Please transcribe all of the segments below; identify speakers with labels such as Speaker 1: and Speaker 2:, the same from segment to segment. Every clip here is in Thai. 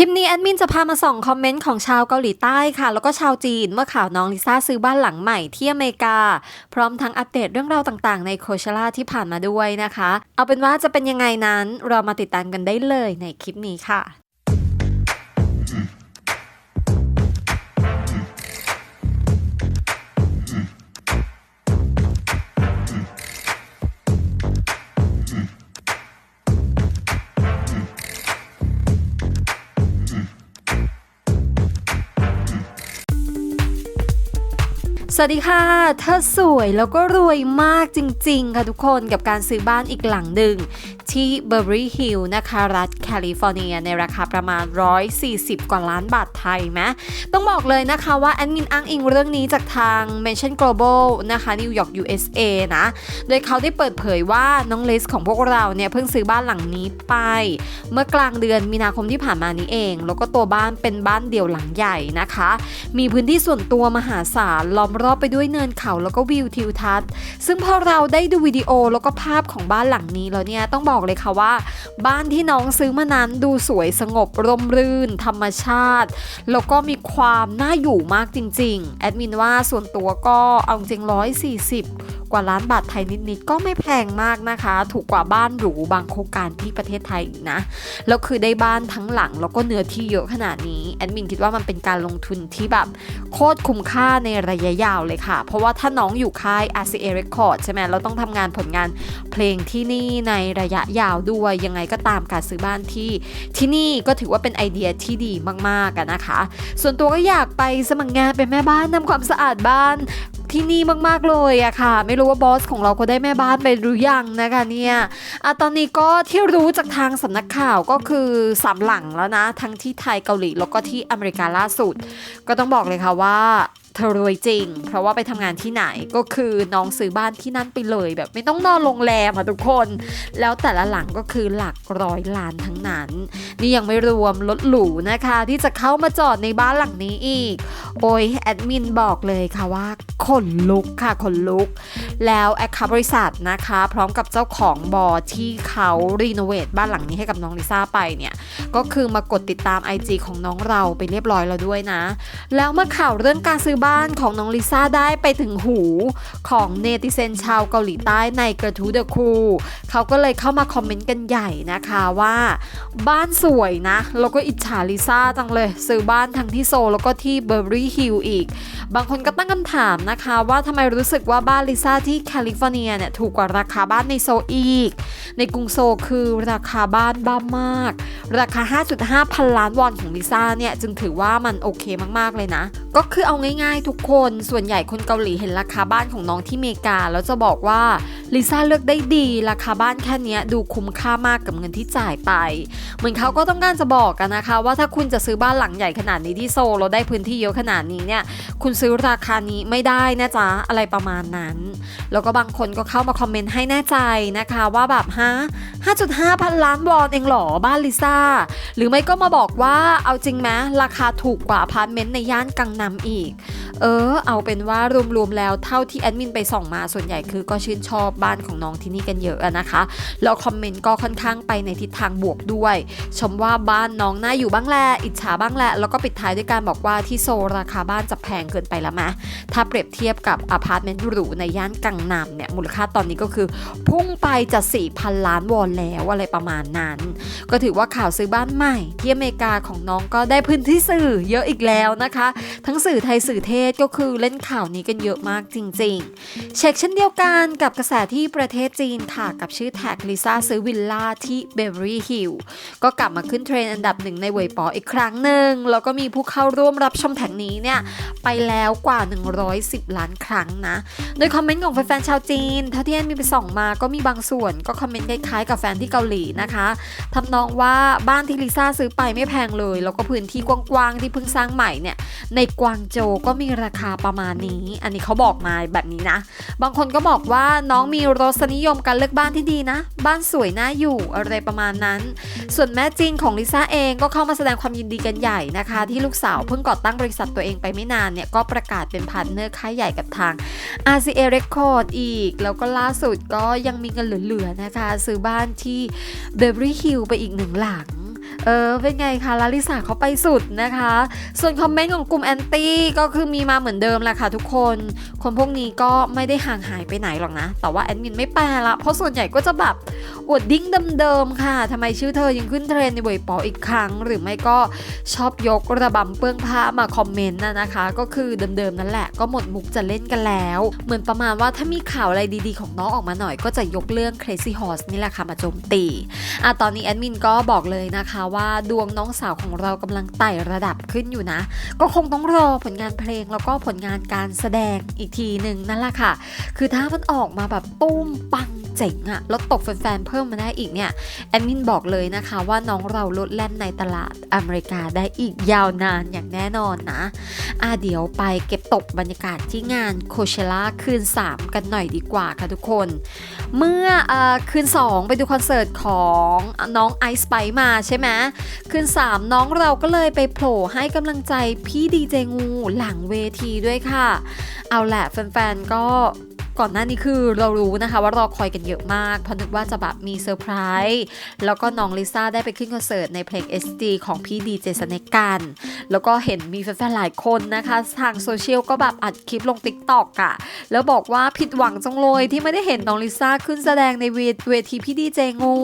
Speaker 1: ลิปนี้แอดมินจะพามาส่องคอมเมนต์ของชาวเกาหลีใต้ค่ะ แล้วก็ชาวจีนเมื่อข่าวน้องลิซ่าซื้อบ้านหลังใหม่ที่อเมริกา พร้อมทั้งอัปเดตเรื่องราวต่างๆ ในโคเชล่าที่ผ่านมาด้วยนะคะ เอาเป็นว่าจะเป็นยังไงนั้นเรามาติดตามกันได้เลยในคลิปนี้ค่ะ สวัสดีค่ะเธอสวยแล้วก็รวยมากจริงๆ ค่ะทุกคนกับการซื้อบ้านอีกหลังหนึ่ง ที่เบอร์รี่ฮิลนะคะรัฐแคลิฟอร์เนีย ในราคาประมาณ 140 กว่าล้านบาทไทยไหมต้องบอกเลยนะคะว่าแอดมินอ้างอิงเรื่องนี้จากทาง Mention Global นะคะนิวยอร์ก USA นะโดยเขาได้เปิดเผยว่าน้องเลสของพวกเราเนี่ยเพิ่งซื้อบ้านหลังนี้ไป เมื่อกลางเดือนมีนาคมที่ผ่านมานี้เอง แล้วก็ตัวบ้านเป็นบ้านเดี่ยวหลังใหญ่นะคะ มีพื้นที่ส่วนตัวมหาศาลล้อมรอบไปด้วยเนินเขาแล้วก็วิวทิวทัศน์ ซึ่งพอเราได้ดูวิดีโอแล้วก็ภาพของบ้านหลังนี้แล้วเนี่ยต้องบอกอกเลยค่ะว่า บ้านที่น้องซื้อมานั้นดูสวยสงบร่มรื่น ธรรมชาติ แล้วก็มีความน่าอยู่มากจริง ๆ แอดมินว่าส่วนตัวก็เอาจริง140 กว่าล้านบาทไทยนิดๆก็ไม่แพงมากนะคะ ถูกกว่าบ้านหรูบางโครงการที่ประเทศไทยอีกนะแล้วคือได้บ้านทั้งหลังแล้วก็เนื้อที่เยอะขนาดนี้แอดมินคิดว่ามันเป็นการลงทุนที่แบบโคตรคุ้มค่าในระยะยาวเลยค่ะ เพราะว่าถ้าน้องอยู่ค่าย RCA Record ใช่ไหมเราต้องทำงานผลงานเพลงที่นี่ในระยะยาวด้วยยังไงก็ตามการซื้อบ้านที่ที่นี่ก็ถือว่าเป็นไอเดียที่ดีมากๆอะนะคะ ส่วนตัวก็อยากไปสมัครงานเป็นแม่บ้านทำความสะอาดบ้าน ที่นี่มากๆเลยอะค่ะ ไม่รู้ว่าบอสของเราก็ได้แม่บ้านไปหรือยังนะคะเนี่ยอะตอนนี้ก็ที่รู้จากทางสำนักข่าวก็คือสามหลังแล้วนะ ทั้งที่ไทยเกาหลีแล้วก็ที่อเมริกาล่าสุด ก็ต้องบอกเลยค่ะว่า ธอรวยจริง เพราะว่าไปทำงานที่ไหนก็คือน้องซื้อบ้านที่นั่นไปเลย แบบไม่ต้องนอนโรงแรมอะทุกคน แล้วแต่ละหลังก็คือหลักร้อยล้านทั้งนั้น นี่ยังไม่รวมรถหรูนะคะ ที่จะเข้ามาจอดในบ้านหลังนี้อีก โอ้ยแอดมินบอกเลยค่ะว่าขนลุกค่ะขนลุก แล้วแอคคาบริษัทนะคะ พร้อมกับเจ้าของบอที่เขารีโนเวทบ้านหลังนี้ให้กับน้องลิซ่าไปเนี่ยก็คือมากดติดตาม IG ของน้องเราไปเรียบร้อยแล้วด้วยนะ แล้วเมื่อข่าวเรื่องการซื้อบ้านของน้องลิซ่าได้ไปถึงหูของเนติเซนชาวเกาหลีใต้ในกระทู้เดอะคูเขาก็เลยเข้ามาคอมเมนต์กันใหญ่นะคะว่า บ้านสวยนะ แล้วก็อิจฉาลิซ่าจังเลย ซื้อบ้านทั้งที่โซแล้วก็ที่เบอร์รี่ฮิลอีก บางคนก็ตั้งคำถามนะคะว่าทำไมรู้สึกว่าบ้านลิซ่าที่แคลิฟอร์เนียเนี่ยถูกกว่าราคาบ้านในโซอีก ในกรุงโซคือราคาบ้านบ้ามาก ราคา 5.5 พันล้านวอนของลิซ่าเนี่ยจึงถือว่ามันโอเคมากๆเลยนะ ก็คือเอาง่ายทุกคนส่วนใหญ่คนเกาหลีเห็นราคาบ้านของน้องที่เมกา แล้วจะบอกว่าลิซ่าเลือกได้ดี ราคาบ้านแค่นี้ดูคุ้มค่ามากกับเงินที่จ่ายไป เหมือนเขาก็ต้องการจะบอกกันนะคะ ว่าถ้าคุณจะซื้อบ้านหลังใหญ่ขนาดนี้ที่โซลแล้วได้พื้นที่เยอะขนาดนี้เนี่ยคุณซื้อราคานี้ไม่ได้นะจ๊ะอะไรประมาณนั้น แล้วก็บางคนก็เข้ามาคอมเมนต์ให้แน่ใจนะคะว่าแบบฮะ5.5 พันล้านวอนเองหรอบ้านลิซ่าหรือไม่ก็มาบอกว่าเอาจริงไหมราคาถูกกว่าอพาร์ตเมนต์ในย่านกังนำอีกเออ เอาเป็นว่ารวมๆแล้วเท่าที่แอดมินไปส่องมาส่วนใหญ่คือก็ชื่นชอบบ้านของน้องที่นี่กันเยอะนะคะ แล้วคอมเมนต์ก็ค่อนข้างไปในทิศทางบวกด้วย ชมว่าบ้านน้องน่าอยู่บ้างแหละอิจฉาบ้างแหละแล้วก็ปิดท้ายด้วยการบอกว่าที่โซลราคาบ้านจะแพงเกินไปแล้วมะถ้าเปรียบเทียบกับอพาร์ตเมนต์หรูในย่านกังนำเนี่ยมูลค่าตอนนี้ก็คือ พุ่งไปจะ4,000 ล้านวอนแล้วอะไรประมาณนั้น ก็ถือว่าข่าวซื้อบ้านใหม่ ที่อเมริกาของน้องก็ได้พื้นที่สื่อเยอะอีกแล้วนะคะ ทั้งสื่อไทยสื่อเทศก็คือเล่นข่าวนี้กันเยอะมากจริงๆ เช็คเช่นเดียวกันกับกระแสที่ประเทศจีนค่ะ กับชื่อแท็กลิซ่าซื้อวิลล่าที่เบเวอรี่ฮิลก็กลับมาขึ้นเทรนด์อันดับหนึ่งในเว็บปออีกครั้งหนึ่ง แล้วก็มีผู้เข้าร่วมรับชมแท็กนี้เนี่ย ไปแล้วกว่า 110 ล้านครั้งนะ โดยคอมเมนต์ของแฟนๆชาวจีนเท่าที่แอนมีไปส่องมาก็มีบางส่วนก็คอมเมนต์คล้ายๆกับแฟนที่เกาหลีนะคะทำนองว่าบ้านที่ลิซ่าซื้อไปไม่แพงเลย แล้วก็พื้นที่กว้างๆที่เพิ่งสร้างใหม่เนี่ยในกวางโจวก็มีราคาประมาณนี้ อันนี้เขาบอกมาแบบนี้นะ บางคนก็บอกว่าน้องมีรสนิยมการเลือกบ้านที่ดีนะ บ้านสวยน่าอยู่อะไรประมาณนั้น ส่วนแม่จีนของลิซ่าเองก็เข้ามาแสดงความยินดีกันใหญ่นะคะ ที่ลูกสาวเพิ่งก่อตั้งบริษัทตัวเองไปไม่นานเนี่ยก็ประกาศเป็นพาร์ทเนอร์ค่ายใหญ่กับทาง RCA Record อีก แล้วก็ล่าสุดก็ยังมีเงินเหลือๆนะคะ ซื้อบ้านที่ Beverly Hills ไปอีกหนึ่งหลัง เออเป็นไงคะลาลิสาเขาไปสุดนะคะ ส่วนคอมเมนต์ของกลุ่มแอนตี้ก็คือมีมาเหมือนเดิมแหละค่ะทุกคน คนพวกนี้ก็ไม่ได้ห่างหายไปไหนหรอกนะ แต่ว่าแอดมินไม่แปลละเพราะส่วนใหญ่ก็จะแบบอวดดิ้งเดิมๆค่ะทำไมชื่อเธอยังขึ้นเทรนในเวยปออีกครั้ง หรือไม่ก็ชอบยกระบำเปื้องผ้ามาคอมเมนต์นะนะคะ ก็คือเดิมๆนั่นแหละก็หมดมุกจะเล่นกันแล้ว เหมือนประมาณว่าถ้ามีข่าวอะไรดีๆ ของน้องออกมาหน่อย ก็จะยกเรื่อง Crazy Horse นี่แหละค่ะมาโจมตีอะตอนนี้แอดมินก็บอกเลยนะคะว่าดวงน้องสาวของเรากำลังไต่ระดับขึ้นอยู่นะ ก็คงต้องรอผลงานเพลงแล้วก็ผลงานการแสดงอีกทีหนึ่งนั่นแหละค่ะ คือถ้ามันออกมาแบบตุ้มปัง เจ๋งอะแล้วตกแฟนๆเพิ่มมาได้อีกเนี่ยแอดมินบอกเลยนะคะว่าน้องเราลดแล่นในตลาดอเมริกาได้อีกยาวนานอย่างแน่นอนนะอะเดี๋ยวไปเก็บตกบรรยากาศที่งานโคเชล่าคืน 3 กันหน่อยดีกว่าค่ะทุกคน เมื่อเออคืน 2 ไปดูคอนเสิร์ตของน้องไอซ์ไปมาใช่ไหมคืน 3 น้องเราก็เลยไปโผล่ให้กำลังใจพี่ดีเจงูหลังเวทีด้วยค่ะ เอาแหละแฟนๆก็ ก่อนหน้านี้คือเรารู้นะคะว่ารอคอยกันเยอะมาก เพราะนึกว่าจะแบบมีเซอร์ไพรส์แล้วก็น้องลิซ่าได้ไปขึ้นคอนเสิร์ตในเพลง SD ของพี่ดีเจสเนกกัน แล้วก็เห็นมีแฟนๆหลายคนนะคะ ทางโซเชียลก็แบบอัดคลิปลง t ิ k t o k อะแล้วบอกว่าผิดหวังจังเลยที่ไม่ได้เห็นน้องลิซ่าขึ้นแสดงในเวทีพี่ดีเจงู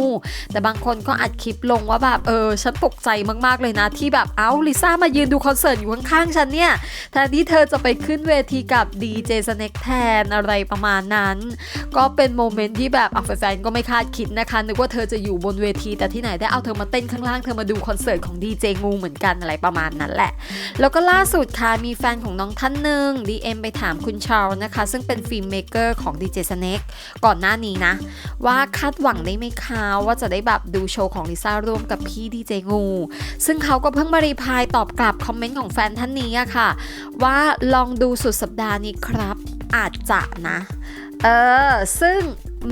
Speaker 1: แต่บางคนก็อัดคลิปลงว่าแบบเออฉันตกใจมากๆเลยนะ ที่แบบเอ้าลิซ่ามายืนดูคอนเสิร์ตอยู่ข้างๆฉันเนี่ยแทนที่เธอจะไปขึ้นเวทีกับดีเจสเนกแทนอะไรประมาณนั้น ก็เป็นโมเมนต์ที่แบบอะแฟนๆก็ไม่คาดคิดนะคะนึกว่าเธอจะอยู่บนเวที แต่ที่ไหนได้เอาเธอมาเต้นข้างล่างเธอมาดูคอนเสิร์ตของดีเจงูเหมือนกันอะไรประมาณนั้นแหละ แล้วก็ล่าสุดค่ะมีแฟนของน้องท่านหนึ่ง DM ไปถามคุณชาร์ลนะคะ ซึ่งเป็นฟิล์มเมเกอร์ของ DJ Snake ก่อนหน้านี้นะ ว่าคาดหวังได้ไหมคะว่าจะได้แบบดูโชว์ของลิซ่าร่วมกับพี่ดีเจงู ซึ่งเขาก็เพิ่งมารีพายตอบกลับคอมเมนต์ของแฟนท่านนี้อะค่ะ ว่าลองดูสุดสัปดาห์นี้ครับอาจจะนะเออ ซึ่ง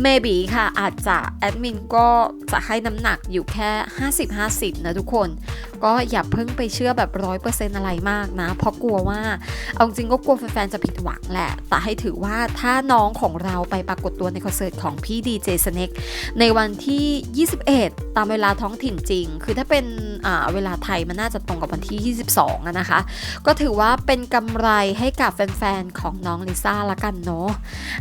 Speaker 1: maybe ค่ะอาจจะแอดมินก็จะให้น้ำหนักอยู่แค่ 50-50 นะทุกคน ก็อย่าเพิ่งไปเชื่อแบบ100%อร์เซ็นอะไรมากนะ เพราะกลัวว่า เอาจริงก็กลัวแฟนๆจะผิดหวังแหละ แต่ให้ถือว่าถ้าน้องของเราไปปรากฏตัวในคอนเสิร์ตของพี่ดีเจสเน็กในวันที่ 21 ตามเวลาท้องถิ่นจริง คือถ้าเป็นเวลาไทยมันน่าจะตรงกับวันที่ 22อะนะคะ ก็ถือว่าเป็นกำไรให้กับแฟนๆของน้องลิซ่าละกันเนาะ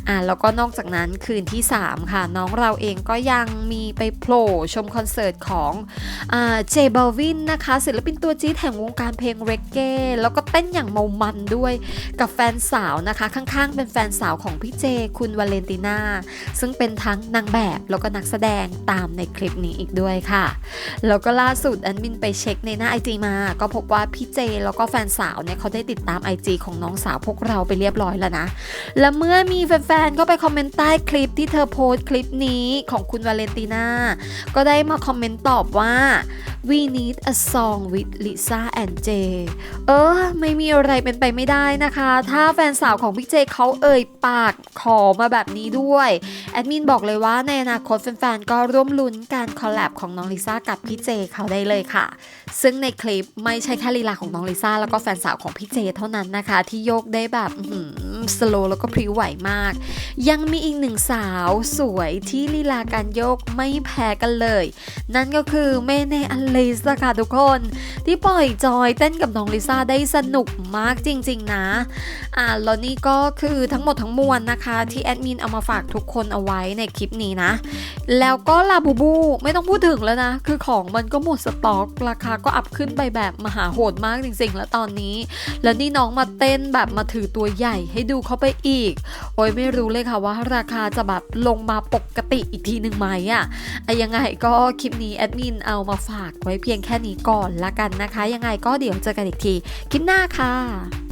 Speaker 1: อ่าแล้วก็นอกจากนั้นคืนที่ 3 ค่ะ น้องเราเองก็ยังมีไปโผล่ชมคอนเสิร์ตของอ่าเบาวินนะคะศิลปินตัวจี๊ดแห่งวงการเพลงเรกเก้แล้วก็เต้นอย่างเมามันด้วยกับแฟนสาวนะคะ ข้างๆ เป็นแฟนสาวของพี่เจคุณวาเลนติน่า ซึ่งเป็นทั้งนางแบบแล้วก็นักแสดงตามในคลิปนี้อีกด้วยค่ะ แล้วก็ล่าสุดแอดมินไปเช็คในหน้า IG มา ก็พบว่าพี่เจแล้วก็แฟนสาวเนี่ยเขาได้ติดตาม IG ของน้องสาวพวกเราไปเรียบร้อยแล้วนะ และเมื่อมีแฟนๆก็ไปคอมเมนต์ใต้คลิปที่เธอโพสต์คลิปนี้ของคุณวาเลนติน่า ก็ได้มาคอมเมนต์ตอบว่า we need a song with Lisa and Jay เออ ไม่มีอะไรเป็นไปไม่ได้นะคะ ถ้าแฟนสาวของพี่เจเขาเอ่ยปากขอมาแบบนี้ด้วย แอดมินบอกเลยว่าในอนาคตแฟนๆ ก็ร่วมลุ้นการคอลแลบของน้องลิซ่ากับพี่เจเขาได้เลยค่ะ ซึ่งในคลิปไม่ใช่แค่ลีลาของน้องลิซ่าแล้วก็แฟนสาวของพี่เจเท่านั้นนะคะ ที่โยกได้แบบสโลแล้วก็พริ้วไหวมาก ยังมีอีกหนึ่งสาวสวยที่ลีลาการโยกไม่แพ้กันเลย นั่นก็คือเมเนอลลิสค่ะทุกคน ที่ปล่อยจอยเต้นกับน้องลิซ่าได้สนุกมากจริง ๆ นะอ่าแล้วนี่ก็คือทั้งหมดทั้งมวลนะคะ ที่แอดมินเอามาฝากทุกคนเอาไว้ในคลิปนี้นะ แล้วก็ลาบูบูไม่ต้องพูดถึงแล้วนะ คือของมันก็หมดสต็อกราคาก็อัพขึ้นไปแบบมหาโหดมากจริง ๆ แล้วตอนนี้ แล้วนี่น้องมาเต้นแบบมาถือตัวใหญ่ให้ดูเขาไปอีก โอ้ยไม่รู้เลยค่ะว่าราคาจะแบบลงมาปกติอีกทีหนึ่งไหมอะอะยังไงก็คลิปนี้แอดมินเอามาฝากไว้เพียงแค่นี้ก่อนละกันนะคะ ยังไงก็เดี๋ยวเจอกันอีกทีคลิปหน้าค่ะ